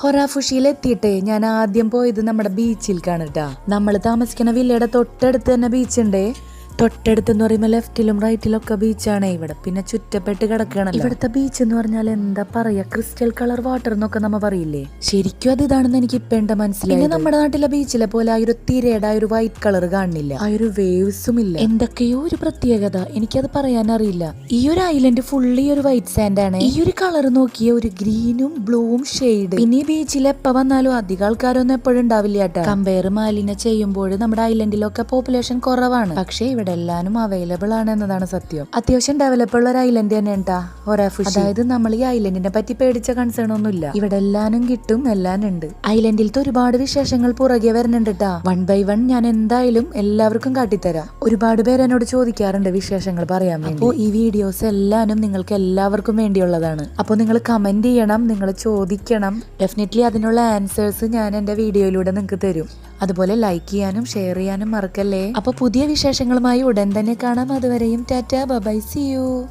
ഹൊറാഫുഷിയിൽ എത്തിയിട്ടേ ഞാൻ ആദ്യം പോയത് നമ്മുടെ ബീച്ചിൽ കാണട്ടാ. നമ്മൾ താമസിക്കുന്ന വില്ലയുടെ തൊട്ടടുത്ത് തന്നെ ബീച്ചുണ്ടേ തൊട്ടടുത്ത് എന്ന് പറയുമ്പോൾ ലെഫ്റ്റിലും റൈറ്റിലും ഒക്കെ ബീച്ചാണ് ഇവിടെ. പിന്നെ ചുറ്റപ്പെട്ട് കിടക്കുകയാണല്ലോ. ഇവിടുത്തെ ബീച്ച് എന്ന് പറഞ്ഞാൽ എന്താ പറയാ? ക്രിസ്റ്റൽ കളർ വാട്ടർ എന്നൊക്കെ നമ്മ പറയില്ലേ? ശരിക്കും അത് ഇതാണെന്ന് എനിക്ക് ഇപ്പൊ എന്റെ മനസ്സിലായി പിന്നെ നമ്മുടെ നാട്ടിലെ ബീച്ചിലെ പോലെ ആ ഒരു തിരയുടെ ആ ഒരു വൈറ്റ് കളർ കാണുന്നില്ല ആ ഒരു വേവ്സും ഇല്ല. എന്തൊക്കെയോ ഒരു പ്രത്യേകത. എനിക്കത് പറയാൻ അറിയില്ല ഈ ഒരു ഐലൻഡ് ഫുള്ളി ഒരു വൈറ്റ് സാൻഡ് ആണ്. ഈ ഒരു കളർ നോക്കിയ ഒരു ഗ്രീനും ബ്ലൂവും ഷെയ്ഡ് പിന്നെ ബീച്ചിൽ എപ്പോ വന്നാലും അധികം ആൾക്കാരൊന്നും എപ്പോഴും ഉണ്ടാവില്ല കേട്ടോ. കമ്പയർ മാലിന്യ ചെയ്യുമ്പോൾ നമ്മുടെ ഐലൻഡിലൊക്കെ പോപ്പുലേഷൻ കുറവാണ്. പക്ഷേ ഇവിടെ എല്ലാനും അവൈലബിൾ ആണ് എന്നതാണ് സത്യം. അത്യാവശ്യം ഡെവലപ്പ് ഉള്ള ഒരു ഐലൻഡ് തന്നെ ഉണ്ടോ ഒരാഫുഷി അതായത് നമ്മൾ ഈ ഐലൻഡിനെ പറ്റി പേടിച്ച കൺസേൺ ഒന്നുമില്ല. ഇവിടെ എല്ലാനും കിട്ടും എല്ലാം ഉണ്ട്. ഐലൻഡിലത്തെ ഒരുപാട് വിശേഷങ്ങൾ പുറകെ വരുന്നുണ്ട് കേട്ടാ വൺ ബൈ വൺ ഞാൻ എന്തായാലും എല്ലാവർക്കും കാട്ടിത്തരാം. ഒരുപാട് പേര് എന്നോട് ചോദിക്കാറുണ്ട് വിശേഷങ്ങൾ പറയാൻ വേണ്ടി. അപ്പോൾ ഈ വീഡിയോസ് എല്ലാനും നിങ്ങൾക്ക് എല്ലാവർക്കും വേണ്ടിയുള്ളതാണ്. അപ്പോൾ നിങ്ങൾ കമന്റ് ചെയ്യണം നിങ്ങൾ ചോദിക്കണം. ഡെഫിനറ്റ്ലി അതിനുള്ള ആൻസേഴ്സ് ഞാൻ എന്റെ വീഡിയോയിലൂടെ നിങ്ങൾക്ക് തരും. അതുപോലെ ലൈക്ക് ചെയ്യാനും ഷെയർ ചെയ്യാനും മറക്കല്ലേ. അപ്പോൾ പുതിയ വിശേഷങ്ങളുമായി ഉടൻ തന്നെ കാണാം. അതുവരെയും ടാറ്റ ബൈ സി യു